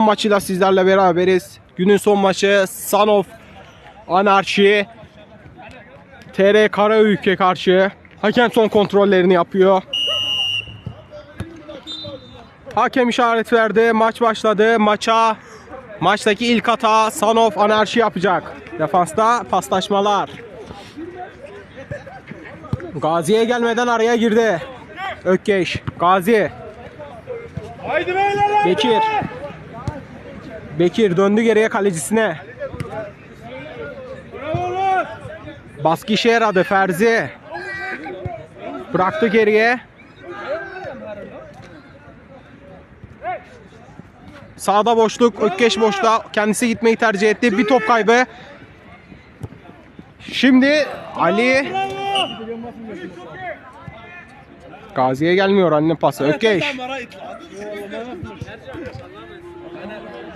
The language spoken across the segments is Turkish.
maçıyla sizlerle beraberiz. Günün son maçı Son of Anarchy TR Karayük'e karşı. Hakem son kontrollerini yapıyor. Hakem işaret verdi. Maç başladı. Maça maçtaki ilk hata Son of Anarchy yapacak. Defansta paslaşmalar. Gazi'ye gelmeden araya girdi. Ökkeş. Gazi. Haydi beyler haydi. Bekir. Bekir döndü geriye kalecisine. Baskı işe yaradı Ferzi. Bıraktı geriye. Sağda boşluk, Ökkeş boşta. Kendisi gitmeyi tercih etti. Bir top kaybı. Şimdi Ali. Gazi'ye gelmiyor anne pası. Ökkeş.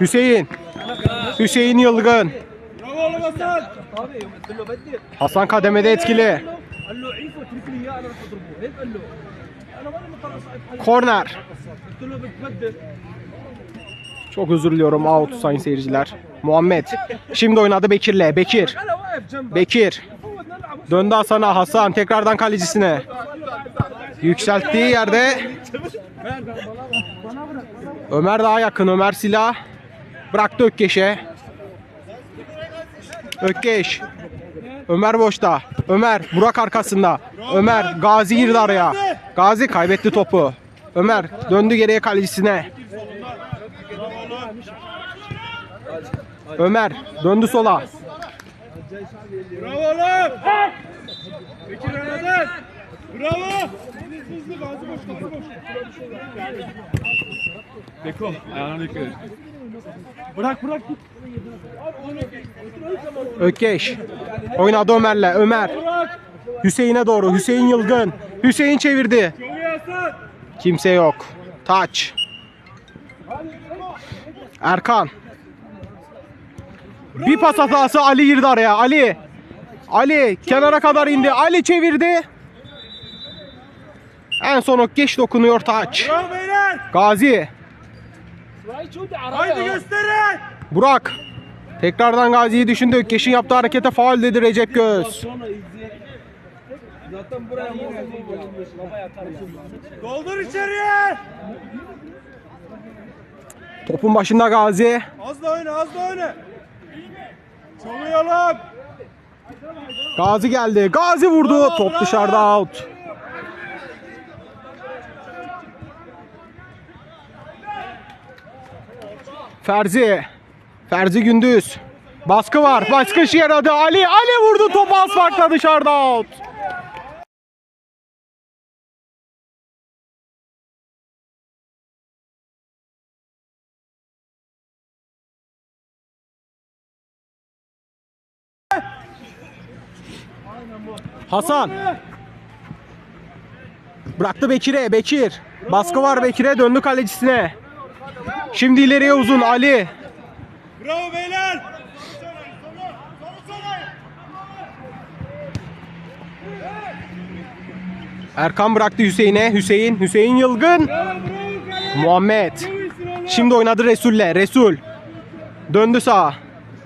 Hüseyin. Hüseyin Yılgın. Hasan kademede etkili. Korner. Çok özür diliyorum out sayın seyirciler. Muhammed. Şimdi oynadı Bekir'le. Bekir. Bekir. Döndü Hasan'a. Hasan tekrardan kalecisine. Yükselttiği yerde Ömer daha yakın. Ömer silah. Bıraktı Ökkeş'e. Ökkeş. Ömer boşta. Ömer Burak arkasında. Ömer Gazi girdi araya. Gazi kaybetti topu. Ömer döndü geriye kalecisine. Ömer döndü sola. Bravo oğlum. Bekir Anadın. Bravo. Hızlı gazı boş gazı boş. Beko ayağına dikkat et. Bırak bırak git. Ökkeş. Oynadı Ömer'le. Ömer. Hüseyin'e doğru. Hüseyin Yılgın. Hüseyin çevirdi. Kimse yok. Taç. Erkan. Bir pas hatası Ali girdi araya. Ali. Ali kenara kadar indi. Ali çevirdi. En son o geç dokunuyor Taç. Gazi. Haydi gösterin. Burak. Tekrardan Gazi'yi düşündü. Keşin yaptığı harekete faul dedi Recep Göz. Zaten buraya Doldur içeriye. Topun başında Gazi. Az da öne, az da öne. Çalıyalım. Gazi geldi. Gazi vurdu. Bravo, Top bravo. dışarıda out. Ferzi. Ferzi Gündüz. Baskı var. Baskı yaradı. Ali. Ali vurdu. Top az farkla dışarıda out. Hasan. Bıraktı Bekir'e. Bekir. Baskı var Bekir'e. Döndü kalecisine. Şimdi ileriye uzun Ali. Bravo beyler. Erkan bıraktı Hüseyin'e. Hüseyin. Hüseyin Yılgın. Muhammed. Şimdi oynadı Resul'le. Resul. Döndü sağa.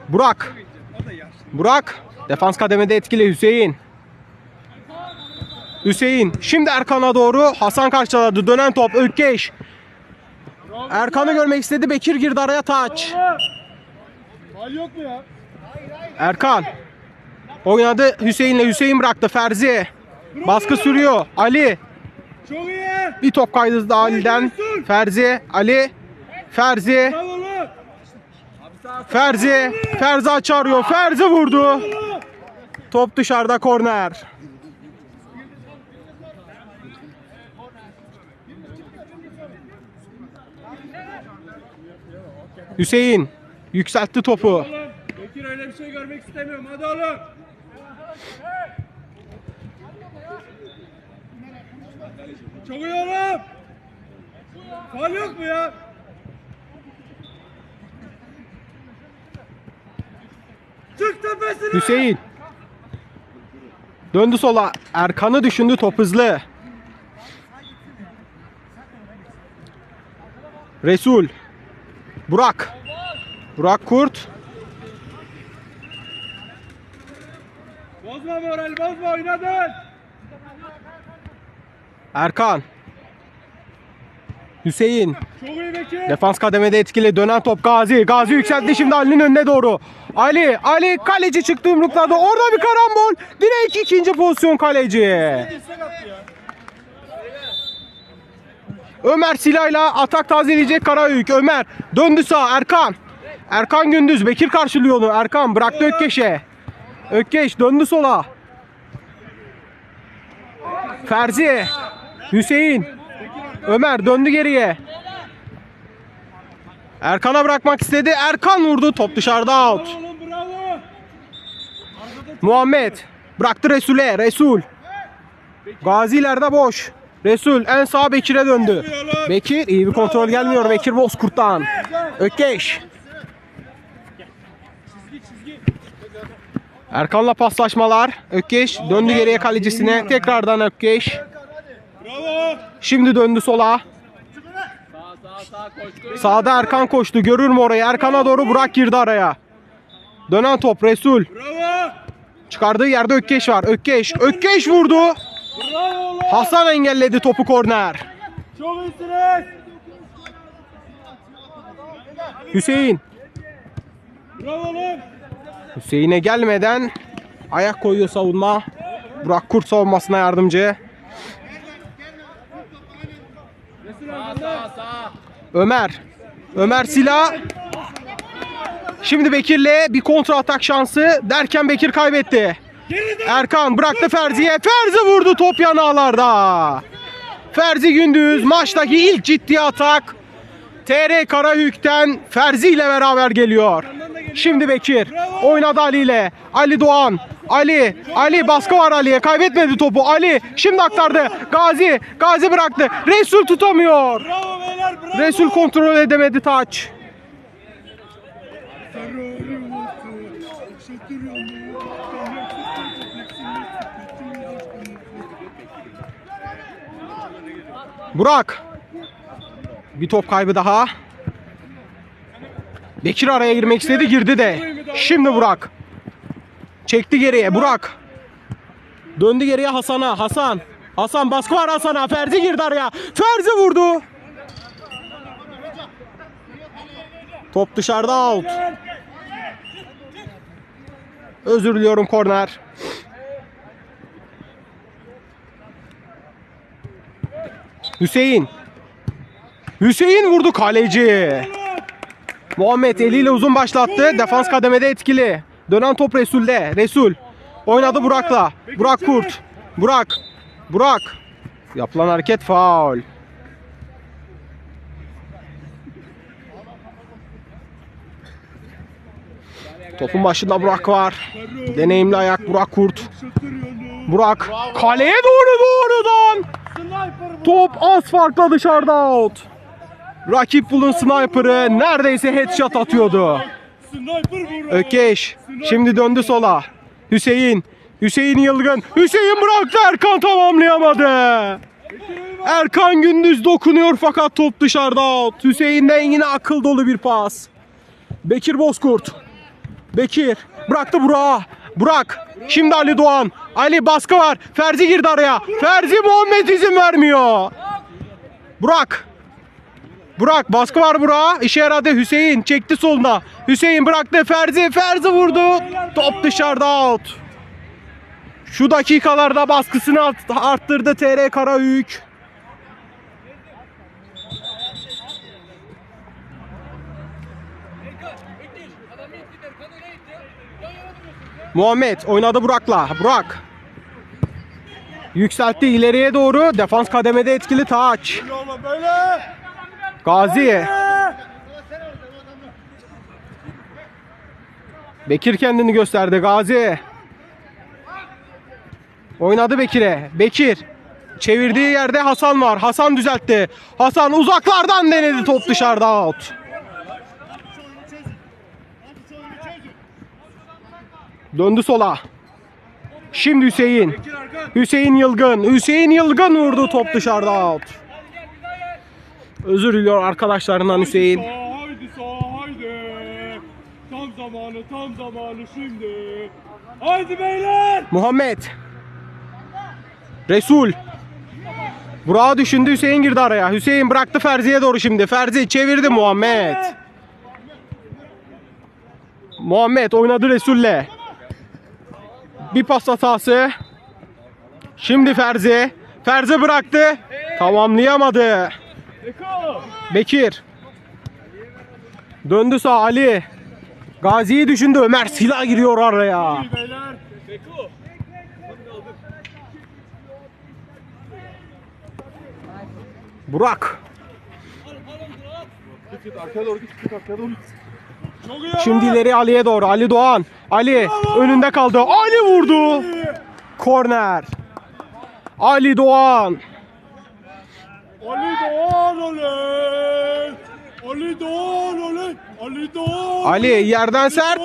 Burak. Burak. Defans kademede etkili Hüseyin. Hüseyin. Şimdi Erkan'a doğru. Hasan karşıladı. Dönen top. Ökkeş. Erkan'ı görmek istedi. Bekir girdi araya taç. Hal yok mu ya? Erkan. Oynadı Hüseyin'le. Hüseyin bıraktı. Ferzi. Baskı sürüyor. Ali. Çok iyi. Bir top kaydı da Ali'den. Ferzi. Ali. Ferzi. Ferzi. Ferzi açı arıyor. Ferzi vurdu. Top dışarıda korner. Hüseyin yükseltti topu. Bekir öyle bir şey görmek istemiyorum. Hadi oğlum. Çok iyi oğlum. Fal yok mu ya? Çık tepesine. Hüseyin. Döndü sola. Erkan'ı düşündü top hızlı. Resul. Burak. Burak Kurt. Bozma moral bozma oynadın. Erkan. Hüseyin. Defans kademede etkili. Dönen top Gazi. Gazi yükseltti şimdi Ali'nin önüne doğru. Ali. Ali kaleci çıktı yumrukladı. Orada bir karambol. Direkt ikinci pozisyon kaleci. Ömer silahıyla atak tazeleyecek Karayük. Ömer döndü sağ. Erkan. Erkan Gündüz. Bekir karşılıyor onu. Erkan bıraktı Ökkeş'e. Ökkeş döndü sola. Ferzi. Hüseyin. Ömer döndü geriye. Erkan'a bırakmak istedi. Erkan vurdu. Top dışarıda out. Muhammed bıraktı Resul'e. Resul. Gaziler'de boş. Resul en sağ Bekir'e döndü. Bekir iyi bir kontrol gelmiyor. Bekir Bozkurt'tan. Ökkeş. Erkan'la paslaşmalar. Ökkeş döndü geriye kalecisine. Tekrardan Ökkeş. Şimdi döndü sola. Sağda Erkan koştu. Görür mü orayı? Erkan'a doğru Burak girdi araya. Dönen top Resul. Çıkardığı yerde Ökkeş var. Ökkeş. Ökkeş vurdu. Bravo. Hasan engelledi topu korner. Çok iyisiniz. Hüseyin. Bravo oğlum. Hüseyin'e gelmeden ayak koyuyor savunma. Burak Kurt savunmasına yardımcı. Ömer. Ömer silah. Şimdi Bekir'le bir kontra atak şansı derken Bekir kaybetti. Erkan bıraktı Ferzi'ye. Ferzi vurdu top yanağlarda. Ferzi Gündüz maçtaki ilk ciddi atak. TR Karahük'ten Ferzi ile beraber geliyor. Şimdi Bekir oynadı Ali ile. Ali Doğan. Ali, Ali baskı var Ali'ye. Kaybetmedi topu. Ali şimdi aktardı. Gazi, Gazi bıraktı. Resul tutamıyor. Resul kontrol edemedi taç. Burak. Bir top kaybı daha. Bekir araya girmek istedi girdi de. Şimdi Burak. Çekti geriye Burak. Döndü geriye Hasan'a. Hasan. Hasan baskı var Hasan'a. Ferzi girdi araya. Ferzi vurdu. Top dışarıda out. Özür diliyorum korner. Hüseyin. Hüseyin vurdu kaleci. Muhammed eliyle uzun başlattı. Defans kademede etkili. Dönen top Resul'de. Resul. Oynadı Burak'la. Burak Kurt. Burak. Burak. Yapılan hareket faul. Topun başında Burak var. Deneyimli ayak Burak Kurt. Burak kaleye doğru doğrudan. Top az farkla dışarıda out. Rakip Bulun sniper'ı neredeyse headshot atıyordu. Ökeş şimdi döndü sola. Hüseyin. Hüseyin Yılgın. Hüseyin bıraktı Erkan tamamlayamadı. Erkan Gündüz dokunuyor fakat top dışarıda out. Hüseyin'den yine akıl dolu bir pas. Bekir Bozkurt. Bekir bıraktı Burak'a. Burak. Şimdi Ali Doğan. Ali baskı var. Ferzi girdi araya. Ferzi Muhammed izin vermiyor. Burak. Burak baskı var Burak'a. İşe yaradı Hüseyin. Çekti soluna. Hüseyin bıraktı Ferzi. Ferzi vurdu. Top dışarıda out. Şu dakikalarda baskısını art- arttırdı TR Karahük. Muhammed oynadı Burak'la. Burak. Yükseltti ileriye doğru. Defans kademede etkili taç. Gazi. Bekir kendini gösterdi. Gazi. Oynadı Bekir'e. Bekir. Çevirdiği yerde Hasan var. Hasan düzeltti. Hasan uzaklardan denedi. Top dışarıda out. Döndü sola. Şimdi Hüseyin. Hüseyin Yılgın. Hüseyin Yılgın vurdu. Top dışarıda out. Özür diliyor arkadaşlarından Hüseyin. Sağ haydi sağ. Tam zamanı, tam zamanı şimdi. Haydi beyler. Muhammed. Resul. Burak'ı düşündü Hüseyin girdi araya. Hüseyin bıraktı Ferzi'ye doğru şimdi. Ferzi çevirdi Muhammed. Muhammed oynadı Resul'le. Bir pas hatası. Şimdi Ferzi. Ferzi bıraktı. Tamamlayamadı. Bekir. Döndü sağ Ali. Gazi'yi düşündü. Ömer silah giriyor araya. Burak. Arkaya doğru git arkaya doğru git. Şimdi ileri Ali'ye doğru. Ali Doğan. Ali önünde kaldı. Ali vurdu. Korner. Ali Doğan. Ali Doğan oley. Ali Doğan oley. Ali Doğan. Ali yerden sert.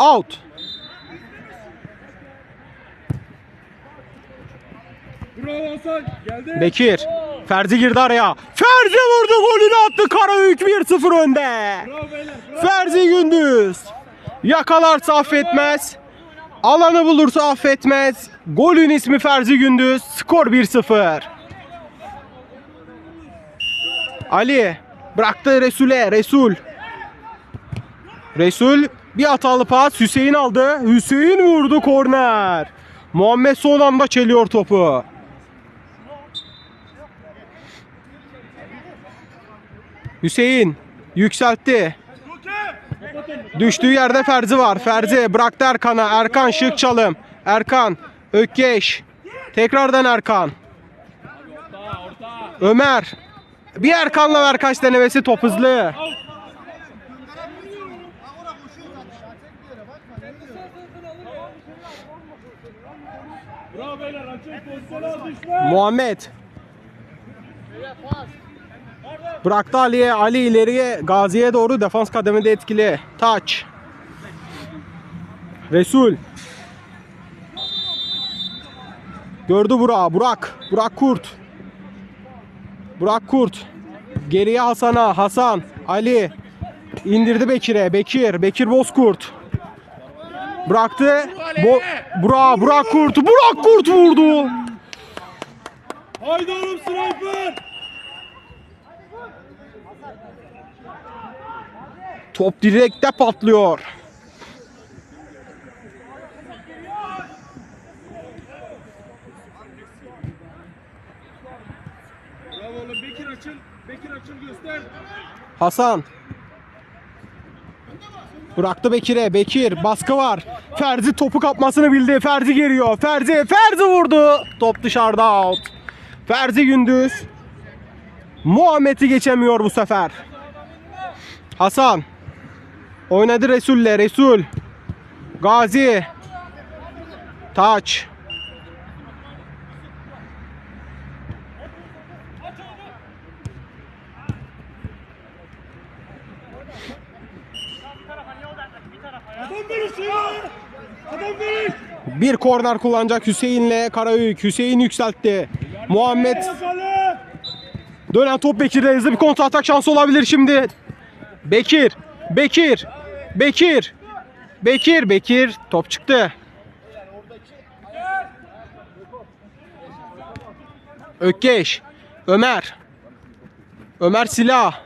Out. Bravo Hasan. Geldi. Bekir. Ferzi girdi araya. Ferzi vurdu golünü attı. Karabük 1-0 önde. Bravo. Ferzi Gündüz. Yakalarsa affetmez. Alanı bulursa affetmez. Golün ismi Ferzi Gündüz. Skor 1-0. Ali bıraktı Resul'e. Resul. Resul bir hatalı pas. Hüseyin aldı. Hüseyin vurdu korner. Muhammed son anda çeliyor topu. Hüseyin yükseltti. Düştüğü yerde Ferzi var. Ferzi bıraktı Erkan'a. Erkan şık çalım. Erkan. Ökkeş. Tekrardan Erkan. Ömer. Bir Erkan'la ver kaç denemesi top hızlı. Açık pozisyon al düşme. Muhammed. Bıraktı Ali'ye. Ali ileriye Gazi'ye doğru defans kademede etkili. Taç. Resul. Gördü Burak. Burak. Burak Kurt. Burak Kurt. Geriye Hasan'a. Hasan. Ali. İndirdi Bekir'e. Bekir. Bekir Bozkurt. Bıraktı. Bo Burak. Burak Kurt. Burak Kurt vurdu. Haydi oğlum sniper. Top direkte patlıyor. Bekir açıl. Bekir açıl göster. Hasan. Bıraktı Bekir'e. Bekir baskı var. Ferzi topu kapmasını bildi. Ferzi geliyor. Ferzi. Ferzi vurdu. Top dışarıda out. Ferzi Gündüz. Muhammed'i geçemiyor bu sefer. Hasan. Oynadı Resul'le. Resul. Gazi. Taç. Bir korner kullanacak Hüseyin'le Karayük. Hüseyin yükseltti. Muhammed. Dönen top Bekir'de hızlı bir kontra atak şansı olabilir şimdi. Bekir, Bekir, Bekir, Bekir, Bekir. Top çıktı. Ökkeş, Ömer. Ömer silah.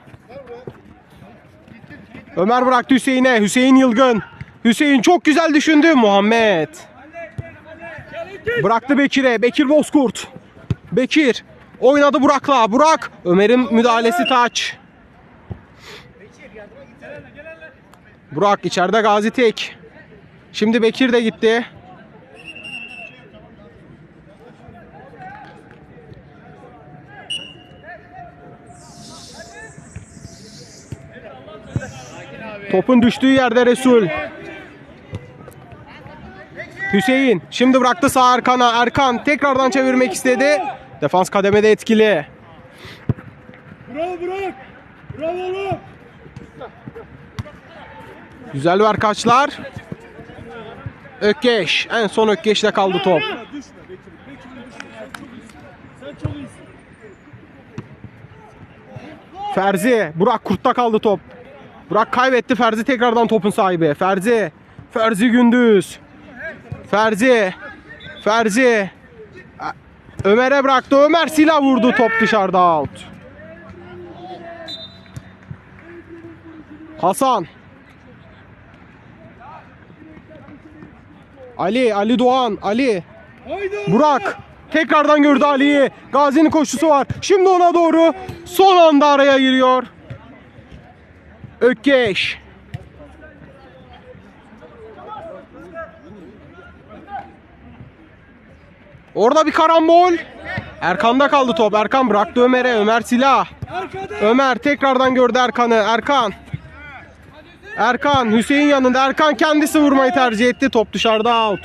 Ömer bıraktı Hüseyin'e. Hüseyin Yılgın. Hüseyin çok güzel düşündü. Muhammed. Bıraktı Bekir'e. Bekir Bozkurt. Bekir. Oynadı Burak'la. Burak. Ömer'in müdahalesi taç. Burak içeride Gazi tek. Şimdi Bekir de gitti. Topun düştüğü yerde Resul. Hüseyin şimdi bıraktı sağ Erkan'a. Erkan tekrardan çevirmek istedi. Defans kademede etkili. Bravo Burak. Bravo oğlum. Güzel ver kaçlar. Ökkeş. En son Ökkeş'te kaldı top. Ferzi. Burak Kurt'ta kaldı top. Burak kaybetti. Ferzi tekrardan topun sahibi. Ferzi. Ferzi Gündüz. Ferzi. Ferzi. Ömer'e bıraktı. Ömer silah vurdu. Top dışarıda out. Hasan. Ali, Ali Doğan, Ali. Burak tekrardan gördü Ali'yi. Gazi'nin koşusu var. Şimdi ona doğru son anda araya giriyor. Ökkeş. Orada bir karambol. Erkan'da kaldı top. Erkan bıraktı Ömer'e. Ömer silah. Ömer tekrardan gördü Erkan'ı. Erkan. Erkan Hüseyin yanında. Erkan kendisi vurmayı tercih etti. Top dışarıda out.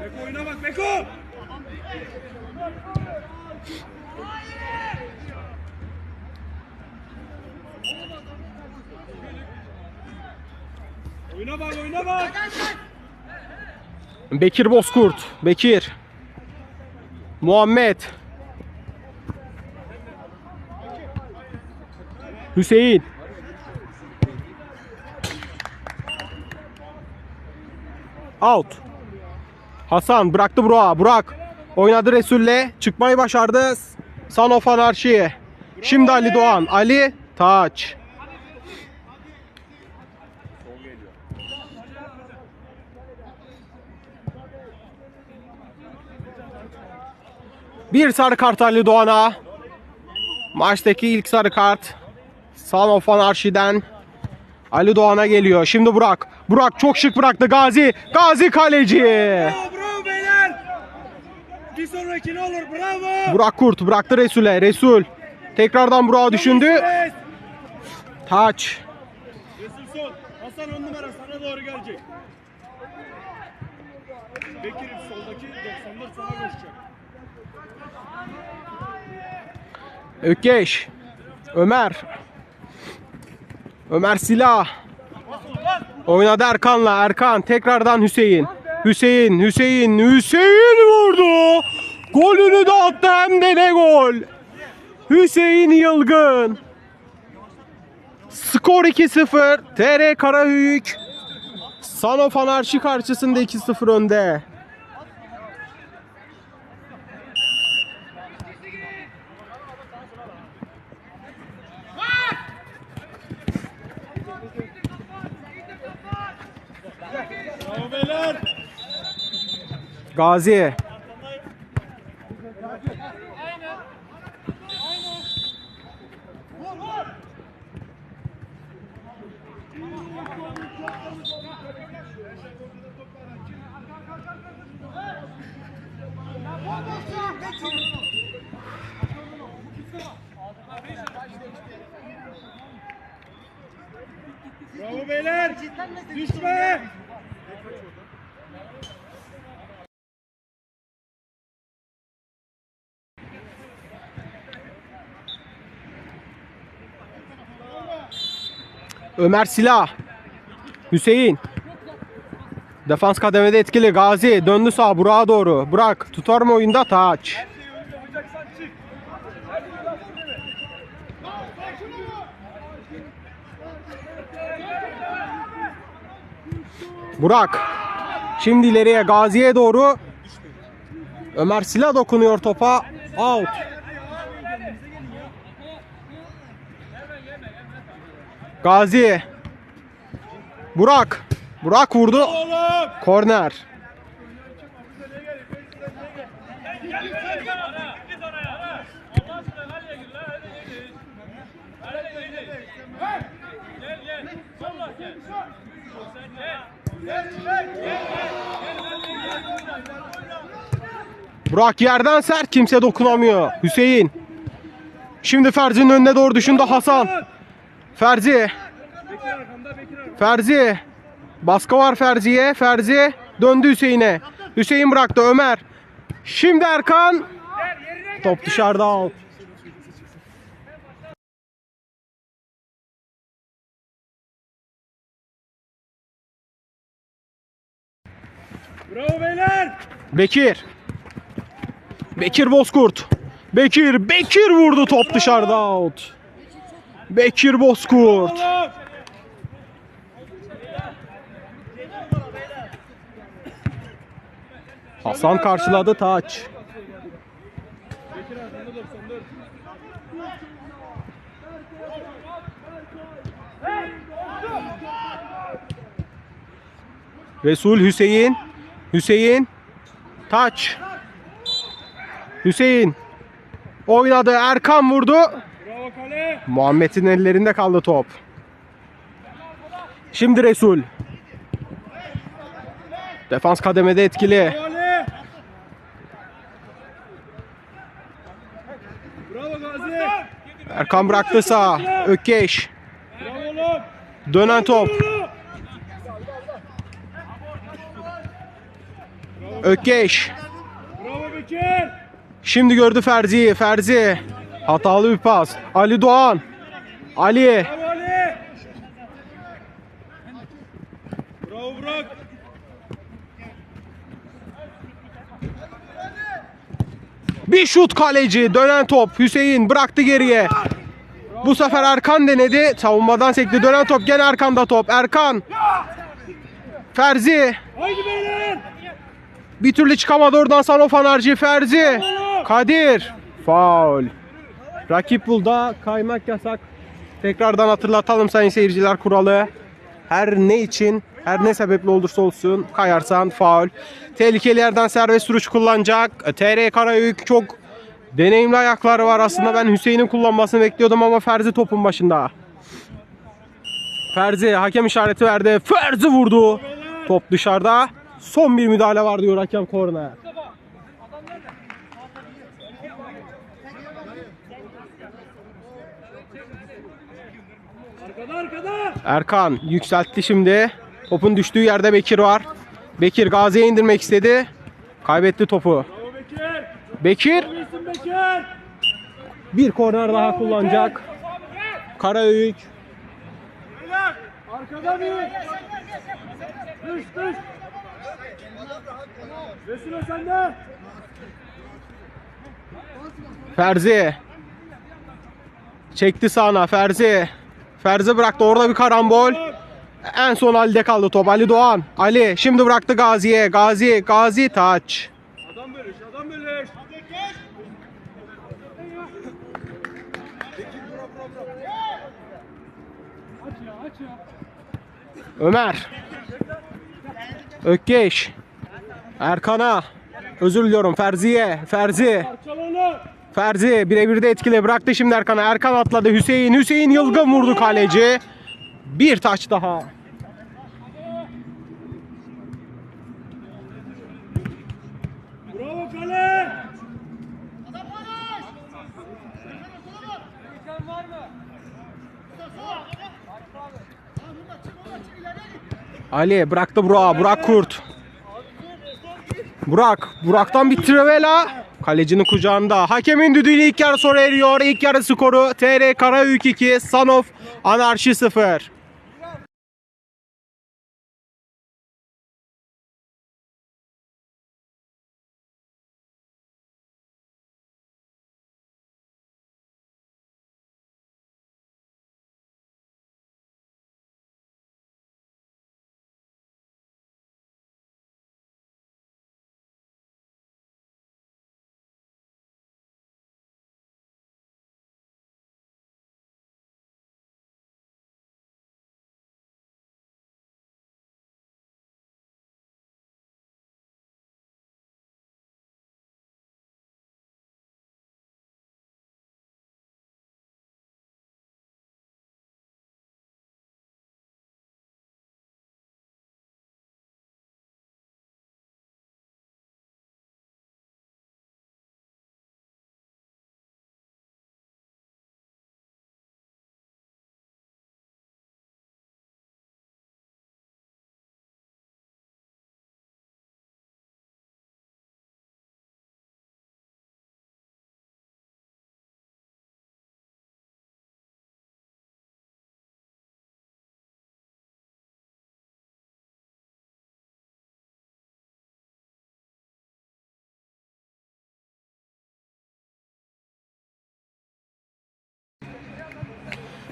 Beko oyuna bak Beko. Oyuna bak oyuna bak. Bekir Bozkurt. Bekir. Muhammed. Hüseyin. Out. Hasan bıraktı Burak'a. Burak oynadı Resul'le. Çıkmayı başardı. Son of Anarchy. Şimdi Ali Doğan. Ali Taç. Bir sarı kart Ali Doğan'a. Maçtaki ilk sarı kart. Son of Anarchy'den Ali Doğan'a geliyor. Şimdi Burak. Burak çok şık bıraktı Gazi. Gazi kaleci. Bravo bravo beyler. Bir sonraki ne olur bravo. Burak Kurt bıraktı Resul'e. Resul. Tekrardan Burak'a düşündü. Taç. Resul son. Hasan on numara sana doğru gelecek. Bekir soldaki 94 sana koşacak. Ökkeş. Ömer. Ömer silah. Oynadı Erkan'la. Erkan tekrardan Hüseyin. Hüseyin, Hüseyin, Hüseyin vurdu. Golünü de attı hem de ne gol. Hüseyin Yılgın. Skor 2-0. TR Karahüyük. Sanof Anarşi karşısında 2-0 önde. Gazi. Bravo beyler. Düşme. Ömer Silah. Hüseyin. Defans kademede etkili. Gazi döndü sağa Burak'a doğru. Burak tutar mı oyunda? Taç. Burak. Şimdi ileriye Gazi'ye doğru. Ömer Silah dokunuyor topa. Out. Gazi. Burak. Burak vurdu. Korner. Burak yerden sert kimse dokunamıyor. Hüseyin. Şimdi Ferzi'nin önüne doğru düşündü Hasan. Ferzi. Ferzi. Baskı var Ferzi'ye. Ferzi döndü Hüseyin'e. Hüseyin bıraktı Ömer. Şimdi Erkan. Top dışarıda out. Bravo beyler. Bekir. Bekir Bozkurt. Bekir, Bekir vurdu top dışarıda out. Bekir Bozkurt. Hasan karşıladı taç. Resul Hüseyin. Hüseyin. Taç. Hüseyin. Oynadı. Erkan vurdu. Muhammed'in ellerinde kaldı top. Şimdi Resul. Defans kademede etkili. Erkan bıraktı sağ. Ökkeş. Dönen top. Ökkeş. Şimdi gördü Ferzi'yi. Ferzi. Hatalı bir pas. Ali Doğan. Ali. Bravo Ali. Bravo Burak. Bir şut kaleci. Dönen top. Hüseyin bıraktı geriye. Bu sefer Erkan denedi. Savunmadan sekti. Dönen top. Gene Erkan'da top. Erkan. Ferzi. Bir türlü çıkamadı oradan Sanof Anarcı. Ferzi. Kadir. Faul. Rakip bulda kaymak yasak. Tekrardan hatırlatalım sayın seyirciler kuralı. Her ne için, her ne sebeple olursa olsun kayarsan faul. Tehlikeli yerden serbest vuruş kullanacak. TR Karayük çok deneyimli ayakları var. Aslında ben Hüseyin'in kullanmasını bekliyordum ama Ferzi topun başında. Ferzi hakem işareti verdi. Ferzi vurdu. Top dışarıda. Son bir müdahale var diyor hakem korner. Erkan yükseltti şimdi. Topun düştüğü yerde Bekir var. Bekir Gazi'ye indirmek istedi. Kaybetti topu. Bekir. Bekir bir korner daha kullanacak. Karayük Beyler. Arkada bir. Düş düş. Vesile sende. Ferzi. Çekti sağına Ferzi. Ferzi bıraktı orada bir karambol. En son Ali'de kaldı top. Ali Doğan. Ali şimdi bıraktı Gazi'ye. Gazi, Gazi taç. Adam bölüş, adam bölüş. Ömer. Ökkeş. Erkan'a. Özür diliyorum Ferzi'ye. Ferzi. Ferzi birebir de etkili bıraktı şimdi Erkan'a. Erkan atladı. Hüseyin. Hüseyin Yılgın vurdu kaleci. Bir taç daha. Bravo kale. Ali bıraktı Burak. Burak Kurt. Burak. Burak'tan bir trivela. Kalecinin kucağında. Hakemin düdüğüyle ilk yarı sona eriyor. İlk yarı skoru TR Karayük 2, Sanof Anarşi 0.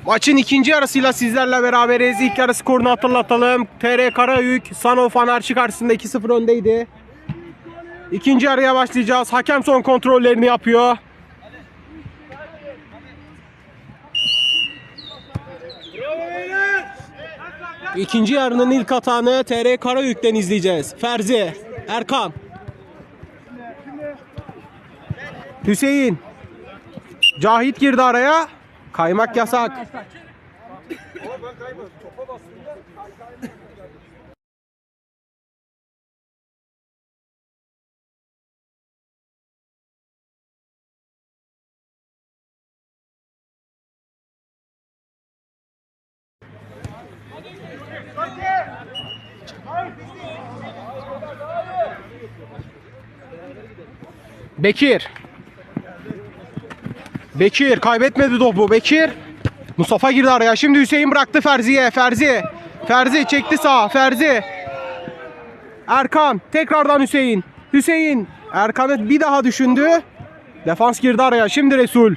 Maçın ikinci yarısıyla sizlerle beraberiz. İlk yarı skorunu hatırlatalım. TR Karayük Sanof Anarşi karşısında 2-0 öndeydi. İkinci yarıya başlayacağız. Hakem son kontrollerini yapıyor. İkinci yarının ilk atağını TR Karayük'ten izleyeceğiz. Ferzi, Erkan, Hüseyin, Cahit girdi araya. Kaymak yasak. Bekir. Bekir kaybetmedi topu. Bekir. Mustafa girdi araya. Şimdi Hüseyin bıraktı Ferzi'ye. Ferzi. Ferzi çekti sağa. Ferzi. Erkan. Tekrardan Hüseyin. Hüseyin. Erkan'ı bir daha düşündü. Defans girdi araya. Şimdi Resul.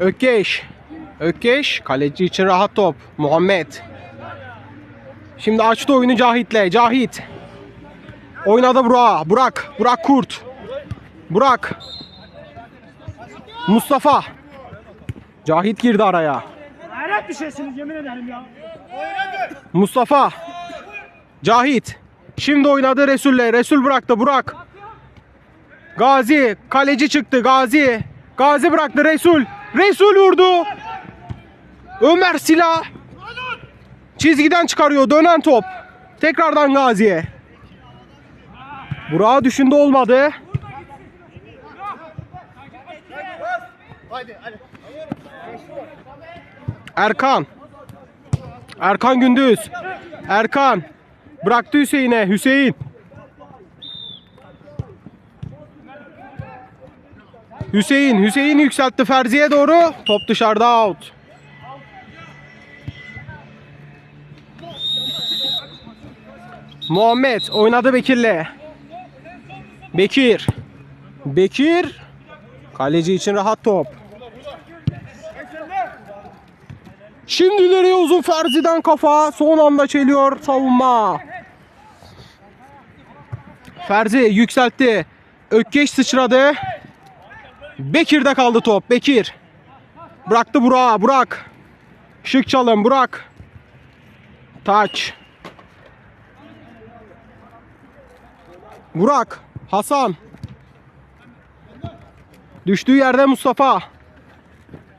Ökkeş. Ökkeş. Kaleci için rahat top. Muhammed. Şimdi açtı oyunu Cahit'le. Cahit. Oynadı Burak. Burak. Burak Kurt. Burak. Mustafa. Cahit girdi araya. Hayret bir şeysiniz yemin ederim ya. Mustafa. Cahit. Şimdi oynadı Resul'le. Resul bıraktı. Burak. Gazi. Kaleci çıktı. Gazi. Gazi bıraktı. Resul. Resul vurdu. Ömer Silah. Çizgiden çıkarıyor. Dönen top. Tekrardan Gazi'ye. Burak'ı düşündü olmadı. Erkan. Erkan Gündüz. Erkan. Bıraktı Hüseyin'e. Hüseyin. Hüseyin. Hüseyin yükseltti Ferzi'ye doğru. Top dışarıda out. Muhammed oynadı Bekir'le. Bekir. Bekir. Kaleci için rahat top. Şimdi ileriye uzun Ferzi'den kafa. Son anda çeliyor savunma. Ferzi yükseltti. Ökkeş sıçradı. Bekir'de kaldı top. Bekir. Bıraktı Burak. Burak. Şık çalım Burak. Taç. Burak. Hasan. Düştüğü yerde Mustafa.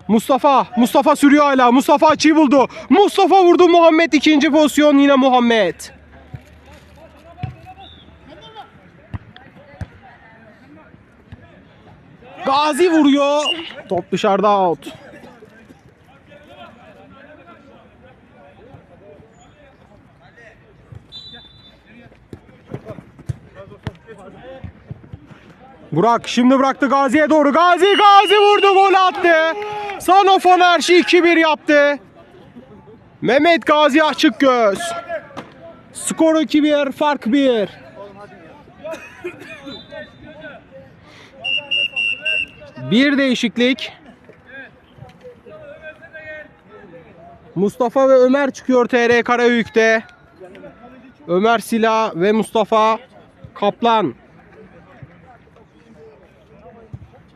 Mustafa. Mustafa sürüyor hala. Mustafa açıyı buldu. Mustafa vurdu Muhammed. ikinci pozisyon yine Muhammed. Gazi vuruyor. Top dışarıda out. Burak şimdi bıraktı Gazi'ye doğru. Gazi Gazi vurdu gol attı. Sanof Enerji 2-1 yaptı. Mehmet Gazi açık göz. Skor 2-1 fark 1. Bir değişiklik. Mustafa ve Ömer çıkıyor TR Karayük'te. Ömer Sila ve Mustafa Kaplan.